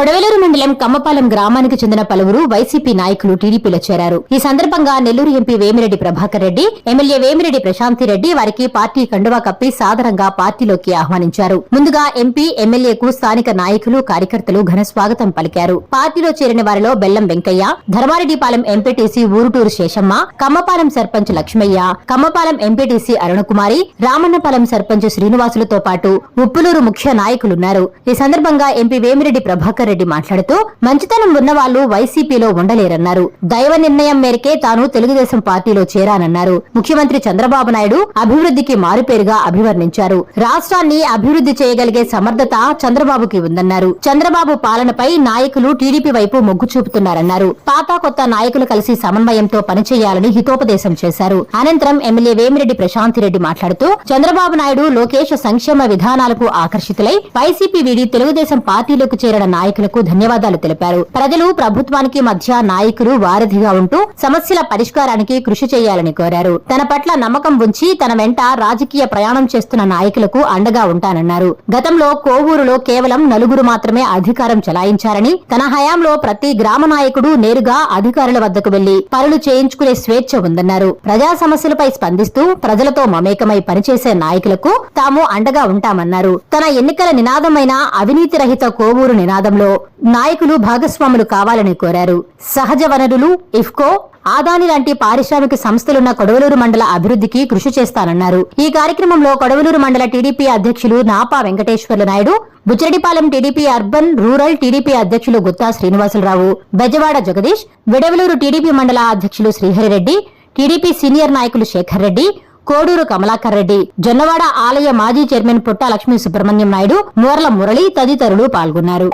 కొడవెలూరు మండలం కమ్మపాలెం గ్రామానికి చెందిన పలువురు వైసీపీ నాయకులు టీడీపీలో చేరారు. ఈ సందర్భంగా నెల్లూరు ఎంపీ వేమిరెడ్డి ప్రభాకర్ రెడ్డి ఎమ్మెల్యే వేమిరెడ్డి ప్రశాంతి రెడ్డి వారికి పార్టీ కండువా కప్పి సాదరంగా పార్టీలోకి ఆహ్వానించారు. ముందుగా ఎంపీ ఎమ్మెల్యేకు స్థానిక నాయకులు కార్యకర్తలు ఘన స్వాగతం పలికారు. పార్టీలో చేరిన వారిలో బెల్లం వెంకయ్య ధర్మారెడ్డిపాలెం ఎంపీటీసీ ఊరుటూరు శేషమ్మ కమ్మపాలెం సర్పంచ్ లక్ష్మయ్య కమ్మపాలెం ఎంపీటీసీ అరుణకుమారి రామన్నపాలెం సర్పంచ్ శ్రీనివాసులతో పాటు ఉప్పులూరు ముఖ్య నాయకులున్నారు. ఈ సందర్భంగా ఎంపీ వేమిరెడ్డి ప్రభాకర్ రెడ్డి మాట్లాడుతూ మంచితనం ఉన్నవాళ్ళు వైసీపీలో ఉండలేరన్నారు. దైవ నిర్ణయం మేరకే తాను తెలుగుదేశం పార్టీలో చేరానన్నారు. ముఖ్యమంత్రి చంద్రబాబు నాయుడు అభివృద్ధికి మారుపేరుగా అభివర్ణించారు. రాష్ట్రాన్ని అభివృద్ధి చేయగలిగే సమర్థత చంద్రబాబుకి ఉందన్నారు. చంద్రబాబు పాలనపై నాయకులు టీడీపీ వైపు మొగ్గు చూపుతున్నారన్నారు. పాత కొత్త నాయకులు కలిసి సమన్వయంతో పనిచేయాలని హితోపదేశం చేశారు. అనంతరం ఎమ్మెల్యే వేమిరెడ్డి ప్రశాంతిరెడ్డి మాట్లాడుతూ చంద్రబాబు నాయుడు లోకేష్ సంక్షేమ విధానాలకు ఆకర్షితులై వైసీపీ వీడి తెలుగుదేశం పార్టీలోకి చేరిన నాయకులకు ధన్యవాదాలు తెలిపారు. ప్రజలు ప్రభుత్వానికి మధ్య నాయకులు వారధిగా ఉంటూ సమస్యల పరిష్కారానికి కృషి చేయాలని కోరారు. తన పట్ల నమ్మకం ఉంచి తన వెంట రాజకీయ ప్రయాణం చేస్తున్న నాయకులకు అండగా ఉంటానన్నారు. గతంలో కోవూరులో కేవలం నలుగురు మాత్రమే అధికారం చలాయించారని తన హయాంలో ప్రతి గ్రామ నాయకుడు నేరుగా అధికారుల వద్దకు వెళ్ళి పనులు చేయించుకునే స్వేచ్ఛ ఉందన్నారు. ప్రజా సమస్యలపై స్పందిస్తూ ప్రజలతో మమేకమై పనిచేసే నాయకులకు తాము అండగా ఉంటామన్నారు. తన ఎన్నికల నినాదమైన అవినీతి రహిత కోవూరు నినాదంలో నాయకులు భాగస్వాములు కావాలని కోరారు. సహజ వనరులు ఇఫ్కో ఆదాని లాంటి పారిశ్రామిక సంస్థలున్న కొడవలూరు మండల అభివృద్ధికి కృషి చేస్తానన్నారు. ఈ కార్యక్రమంలో కొడవలూరు మండల టీడీపీ అధ్యక్షులు Napa Venkateswarlu Naidu Buchireddypalem TDP urban rural TDP అధ్యక్షులు గుత్తా శ్రీనివాసులరావు బెజవాడ జగదీష్ విడవలూరు టీడీపీ మండల అధ్యక్షులు శ్రీహరిరెడ్డి టీడీపీ సీనియర్ నాయకులు శేఖర్ రెడ్డి కోడూరు కమలాకర్ రెడ్డి జొన్నవాడ ఆలయ మాజీ చైర్మన్ పుట్ట లక్ష్మీ సుబ్రహ్మణ్యం నాయుడు మూర్ల మురళి తదితరులు పాల్గొన్నారు.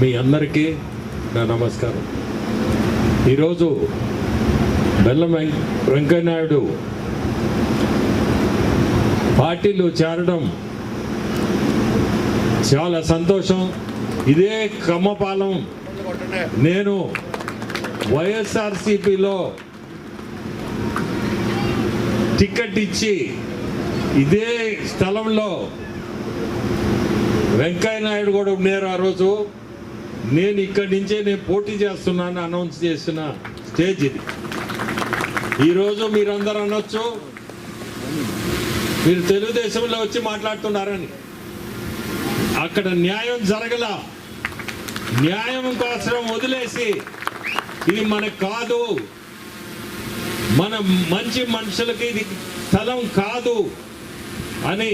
మీ అందరికీ నా నమస్కారం. ఈరోజు బెల్లం వెం- వెంకయ్యనాయుడు పార్టీలు చేరడం చాలా సంతోషం. ఇదే కమ్మపాలెం. నేను వైఎస్ఆర్సిపిలో టికెట్ ఇచ్చి ఇదే స్థలంలో వెంకయ్య నాయుడు కూడా ఉన్నారు ఆ రోజు. నేను ఇక్కడి నుంచే నేను పోటీ చేస్తున్నాను అనౌన్స్ చేసిన స్టేజ్ ఇది. ఈరోజు మీరందరూ అనొచ్చు. మీరు తెలుగుదేశంలో వచ్చి మాట్లాడుతున్నారని. అక్కడ న్యాయం జరగల న్యాయం కోసం వదిలేసి ఇది మనకు కాదు. మన మంచి మనుషులకి ఇది స్థలం కాదు అని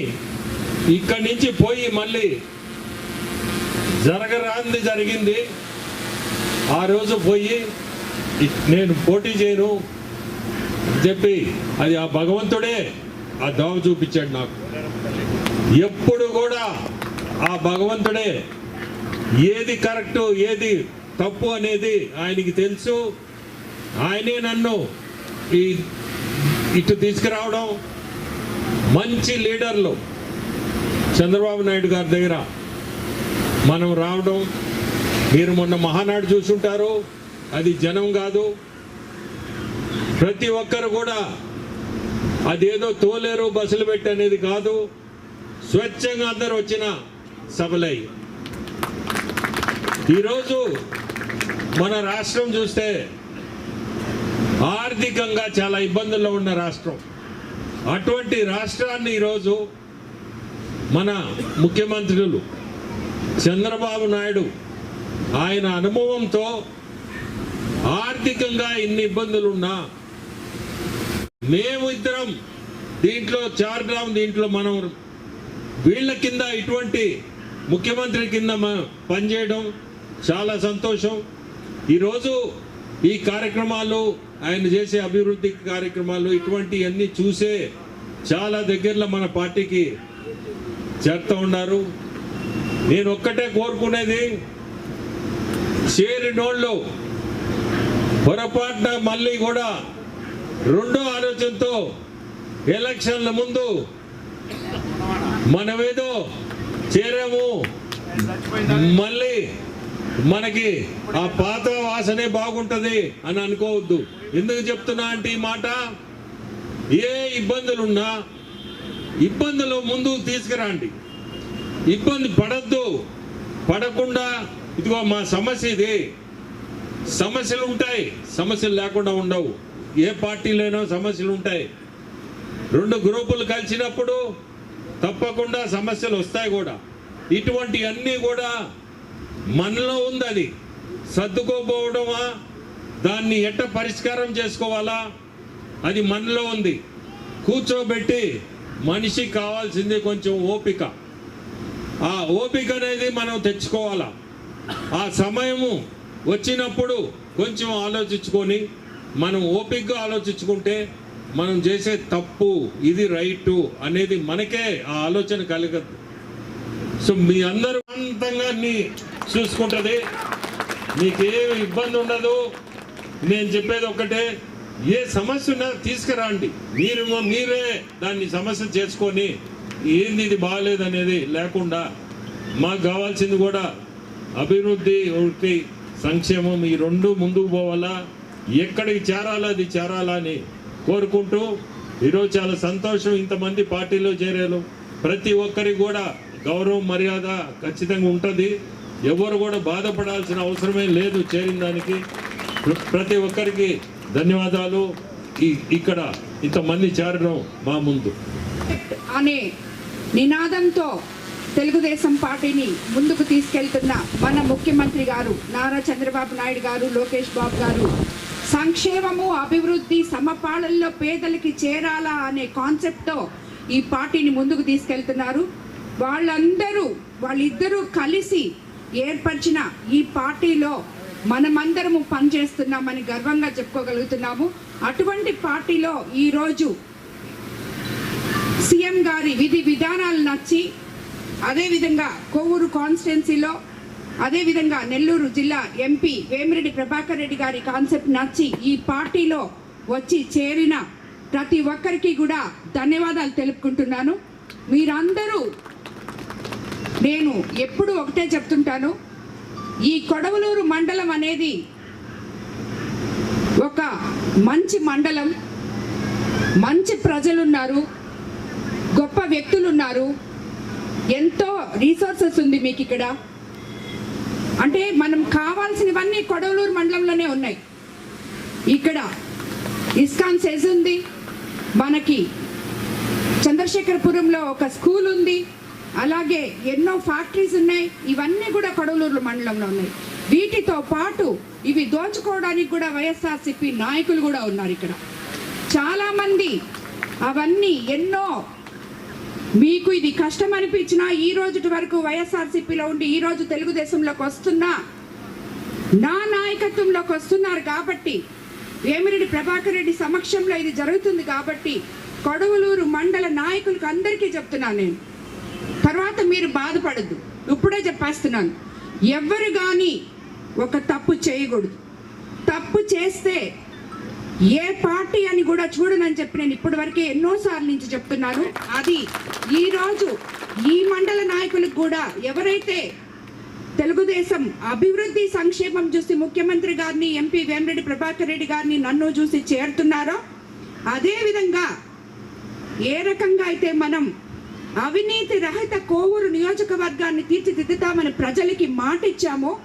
ఇక్కడి నుంచి పోయి మళ్ళీ జరగరాంది జరిగింది. ఆ రోజు పోయి నేను పోటీ చేయను చెప్పి అది ఆ భగవంతుడే ఆ దావ చూపించాడు నాకు. ఎప్పుడు కూడా ఆ భగవంతుడే ఏది కరెక్ట్ ఏది తప్పు అనేది ఆయనకి తెలుసు. ఆయనే నన్ను ఈ ఇటు తీసుకురావడం మంచి లీడర్లు చంద్రబాబు నాయుడు గారి దగ్గర మనం రావడం మీరు మొన్న మహానాడు చూసుంటారు అది జనం కాదు. ప్రతి ఒక్కరు కూడా అదేదో తోలేరు బస్సులు పెట్టి అనేది కాదు. స్వచ్ఛంగా అందరు వచ్చిన సభలై. ఈరోజు మన రాష్ట్రం చూస్తే ఆర్థికంగా చాలా ఇబ్బందుల్లో ఉన్న రాష్ట్రం. అటువంటి రాష్ట్రాన్ని ఈరోజు మన ముఖ్యమంత్రులు చంద్రబాబు నాయుడు ఆయన అనుభవంతో ఆర్థికంగా ఇన్ని ఇబ్బందులున్నా మేము ఇద్దరం దీంట్లో చార్గ్రామ్ దీంట్లో మనం వీళ్ళ కింద ఇటువంటి ముఖ్యమంత్రి కింద మ- పనిచేయడం చాలా సంతోషం. ఈరోజు ఈ కార్యక్రమాలు ఆయన చేసే అభివృద్ధి కార్యక్రమాలు ఇటువంటివన్నీ చూసే చాలా దగ్గరలో మన పార్టీకి చేస్తూ ఉన్నారు. నేను ఒక్కటే కోరుకునేది చేరినోళ్ళు పొరపాటున మళ్ళీ కూడా రెండో ఆలోచనతో ఎలక్షన్ల ముందు మనమేదో చేరాము. మళ్ళీ మనకి ఆ పాత వాసనే బాగుంటది అని అనుకోవద్దు. ఎందుకు చెప్తున్నా అంటే ఈ మాట? ఏ ఇబ్బందులున్నా ఇబ్బందులు ముందు తీసుకురండి. ఇబ్బంది పడద్దు. పడకుండా ఇదిగో మా సమస్య ఇది. సమస్యలు ఉంటాయి సమస్యలు లేకుండా ఉండవు. ఏ పార్టీలోనో సమస్యలు ఉంటాయి. రెండు గ్రూపులు కలిసినప్పుడు తప్పకుండా సమస్యలు వస్తాయి కూడా. ఇటువంటి అన్నీ కూడా మనలో ఉంది అది సర్దుకోపోవడమా? దాన్ని ఎట్ట పరిష్కారం చేసుకోవాలా? అది మనలో ఉంది. కూర్చోబెట్టి మనిషికి కావాల్సింది కొంచెం ఓపిక. ఆ ఓపిక అనేది మనం తెచ్చుకోవాలా? ఆ సమయము వచ్చినప్పుడు కొంచెం ఆలోచించుకొని మనం ఓపికగా ఆలోచించుకుంటే మనం చేసే తప్పు ఇది రైటు అనేది మనకే ఆ ఆలోచన కలగదు. సో మీ అందరూ అంతంగా నీ చూసుకుంటుంది మీకేమి ఇబ్బంది ఉండదు. నేను చెప్పేది ఒక్కటే ఏ సమస్య ఉన్నా తీసుకురండి. మీరు మీరే దాన్ని సమస్య చేసుకొని ఏంది ఇది బాగాలేదనేది లేకుండా మాకు కావాల్సింది కూడా అభివృద్ధి ఒకటి సంక్షేమం ఈ రెండు ముందుకు పోవాలా. ఎక్కడికి చేరాలా అది చేరాలా అని కోరుకుంటూ ఈరోజు చాలా సంతోషం ఇంతమంది పార్టీలో చేరారు ప్రతి ఒక్కరికి కూడా గౌరవం మర్యాద ఖచ్చితంగా ఉంటుంది. ఎవరు కూడా బాధపడాల్సిన అవసరమే లేదు చేరిన దానికి. ప్రతి ఒక్కరికి ధన్యవాదాలు. ఇక్కడ ఇంతమంది చేరడం మా ముందు. అనే నినాదంతో తెలుగుదేశం పార్టీని ముందుకు తీసుకెళ్తున్న మన ముఖ్యమంత్రి గారు నారా చంద్రబాబు నాయుడు గారు లోకేష్ బాబు గారు సంక్షేమము అభివృద్ధి సమపాళల్లో పేదలకి చేరాలా అనే కాన్సెప్ట్తో ఈ పార్టీని ముందుకు తీసుకెళ్తున్నారు. వాళ్ళందరూ వాళ్ళిద్దరూ కలిసి ఏర్పరిచిన ఈ పార్టీలో మనమందరము పనిచేస్తున్నామని గర్వంగా చెప్పుకోగలుగుతున్నాము. అటువంటి పార్టీలో ఈరోజు సీఎం గారి విధి విధానాలు నచ్చి అదేవిధంగా కొవ్వూరు కాన్స్టిట్యున్సీలో అదేవిధంగా నెల్లూరు జిల్లా ఎంపీ వేమిరెడ్డి ప్రభాకర్ రెడ్డి గారి కాన్సెప్ట్ నచ్చి ఈ పార్టీలో వచ్చి చేరిన ప్రతి ఒక్కరికి కూడా ధన్యవాదాలు తెలుపుకుంటున్నాను. మీరందరూ నేను ఎప్పుడు ఒకటే చెప్తుంటాను ఈ కొడవలూరు మండలం అనేది ఒక మంచి మండలం మంచి ప్రజలున్నారు గొప్ప వ్యక్తులు ఉన్నారు ఎంతో రీసోర్సెస్ ఉంది మీకు ఇక్కడ అంటే మనం కావాల్సినవన్నీ కొడవలూరు మండలంలోనే ఉన్నాయి. ఇక్కడ ఇస్కాన్ సెజ్ ఉంది మనకి చంద్రశేఖరపురంలో ఒక స్కూల్ ఉంది అలాగే ఎన్నో ఫ్యాక్టరీస్ ఉన్నాయి. ఇవన్నీ కూడా కొడవలూరు మండలంలో ఉన్నాయి. వీటితో పాటు ఇవి దోచుకోవడానికి కూడా వైఎస్ఆర్సిపి నాయకులు కూడా ఉన్నారు ఇక్కడ. చాలామంది అవన్నీ ఎన్నో మీకు ఇది కష్టం అనిపించినా ఈ రోజుటి వరకు వైఎస్ఆర్సిపిలో ఉండి ఈ రోజు తెలుగుదేశంలోకి వస్తున్నా నా నాయకత్వంలోకి వస్తున్నారు కాబట్టి వేమిరెడ్డి ప్రభాకర్ రెడ్డి సమక్షంలో ఇది జరుగుతుంది కాబట్టి కొడవలూరు మండల నాయకులకు అందరికీ చెప్తున్నాను నేను. తర్వాత మీరు బాధపడద్దు. ఇప్పుడే చెప్పేస్తున్నాను. ఎవరు కానీ ఒక తప్పు చేయకూడదు. తప్పు చేస్తే ఏ పార్టీ అని కూడా చూడనని చెప్పి నేను ఇప్పటి వరకే ఎన్నోసార్లు నుంచి చెప్తున్నాను. అది ఈ రోజు ఈ మండల నాయకులకు కూడా ఎవరైతే తెలుగుదేశం అభివృద్ధి సంక్షేమం చూసి ముఖ్యమంత్రి గారిని ఎంపీ వేమిరెడ్డి ప్రభాకర్ రెడ్డి గారిని నన్ను చూసి చేరుతున్నారో అదేవిధంగా ఏ రకంగా అయితే మనం అవినీతి రహిత కోవూరు నియోజకవర్గాన్ని తీర్చిదిద్దుతామని ప్రజలకి మాట ఇచ్చామో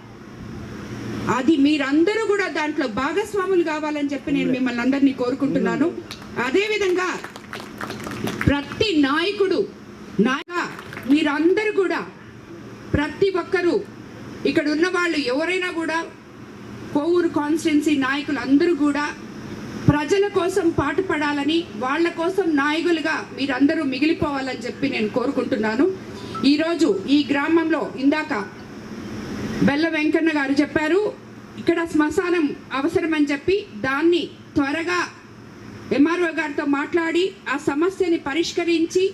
అది మీరందరూ కూడా దాంట్లో భాగస్వాములు కావాలని చెప్పి నేను మిమ్మల్ని అందరినీ కోరుకుంటున్నాను. అదేవిధంగా ప్రతి నాయకుడు నాయక మీరందరూ కూడా ప్రతి ఒక్కరూ ఇక్కడ ఉన్న వాళ్ళు ఎవరైనా కూడా కోవూరు కాన్స్టిట్యున్సీ నాయకులు అందరూ కూడా ప్రజల కోసం పాటుపడాలని వాళ్ళ కోసం నాయకులుగా మీరందరూ మిగిలిపోవాలని చెప్పి నేను కోరుకుంటున్నాను. ఈరోజు ఈ గ్రామంలో ఇందాక బెల్ల వెంకన్న గారు చెప్పారు ఇక్కడ శ్మశానం అవసరమని చెప్పి దాన్ని త్వరగా ఎంఆర్ఓ గారితో మాట్లాడి ఆ సమస్యని పరిష్కరించి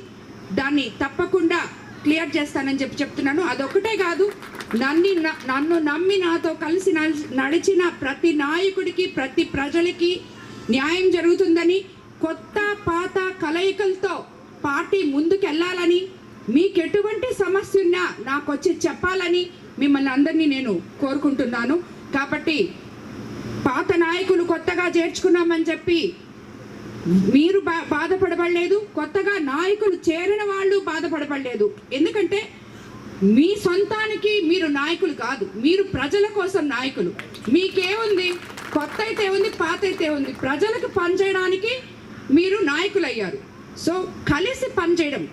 దాన్ని తప్పకుండా క్లియర్ చేస్తానని చెప్పి చెప్తున్నాను. అదొకటే కాదు నన్ను నన్ను నమ్మి నాతో కలిసి నడిచి- నడిచిన ప్రతి నాయకుడికి ప్రతి ప్రజలకి న్యాయం జరుగుతుందని కొత్త పాత కలయికలతో పార్టీ ముందుకెళ్ళాలని మీకెటువంటి సమస్య ఉన్నా నాకు వచ్చి చెప్పాలని మిమ్మల్ని అందరినీ నేను కోరుకుంటున్నాను. కాబట్టి పాత నాయకులు కొత్తగా చేర్చుకున్నామని చెప్పి మీరు బా- బాధపడబడలేదు కొత్తగా నాయకులు చేరిన వాళ్ళు బాధపడబడలేదు. ఎందుకంటే మీ సొంతానికి మీరు నాయకులు కాదు మీరు ప్రజల కోసం నాయకులు. మీకేముంది? కొత్త అయితే ఉంది పాత అయితే ఉంది. ప్రజలకు పనిచేయడానికి మీరు నాయకులు అయ్యారు సో కలిసి పనిచేయడం.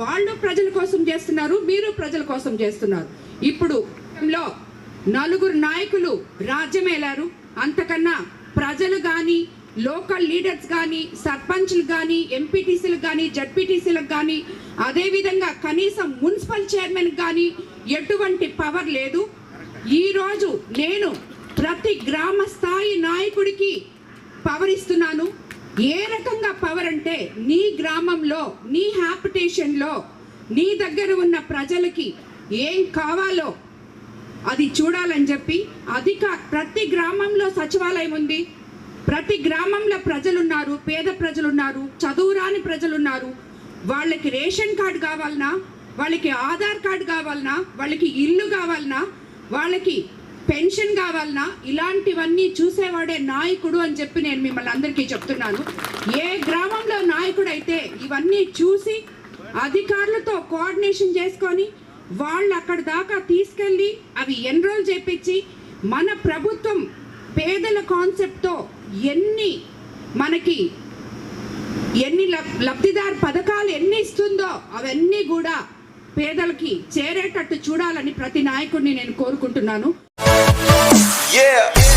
వాళ్ళు ప్రజల కోసం చేస్తున్నారు మీరు ప్రజల కోసం చేస్తున్నారు. ఇప్పుడు లో నలుగురు నాయకులు రాజ్యమేలారు. అంతకన్నా ప్రజలు కానీ లోకల్ లీడర్స్ కానీ సర్పంచ్లు కానీ ఎంపీటీసీలకు కానీ జడ్పీటీసీలకు కానీ అదేవిధంగా కనీసం మున్సిపల్ చైర్మన్ కానీ ఎటువంటి పవర్ లేదు. ఈరోజు నేను ప్రతి గ్రామ స్థాయి నాయకుడికి పవర్ ఇస్తున్నాను. ఏ రకంగా పవర్ అంటే నీ గ్రామంలో నీ హ్యాపిటేషన్లో నీ దగ్గర ఉన్న ప్రజలకి ఏం కావాలో అది చూడాలని చెప్పి అధిక ప్రతి గ్రామంలో సచివాలయం ఉంది. ప్రతి గ్రామంలో ప్రజలున్నారు పేద ప్రజలున్నారు చదువురాని ప్రజలున్నారు. వాళ్ళకి రేషన్ కార్డు కావాలన్నా వాళ్ళకి ఆధార్ కార్డు కావాలన్నా వాళ్ళకి ఇల్లు కావాలన్నా వాళ్ళకి పెన్షన్ కావాలన్నా ఇలాంటివన్నీ చూసేవాడే నాయకుడు అని చెప్పి నేను మిమ్మల్ని అందరికీ చెప్తున్నాను. ఏ గ్రామంలో నాయకుడు అయితే ఇవన్నీ చూసి అధికారులతో కోఆర్డినేషన్ చేసుకొని వాళ్ళు అక్కడ దాకా తీసుకెళ్ళి అవి ఎన్రోల్ చేపించి మన ప్రభుత్వం పేదల కాన్సెప్ట్తో ఎన్ని మనకి ఎన్ని లబ్- లబ్ధిదారు పథకాలు ఎన్ని ఇస్తుందో అవన్నీ కూడా పేదలకి చేరేటట్టు చూడాలని ప్రతి నాయకుడిని నేను కోరుకుంటున్నాను. Yeah.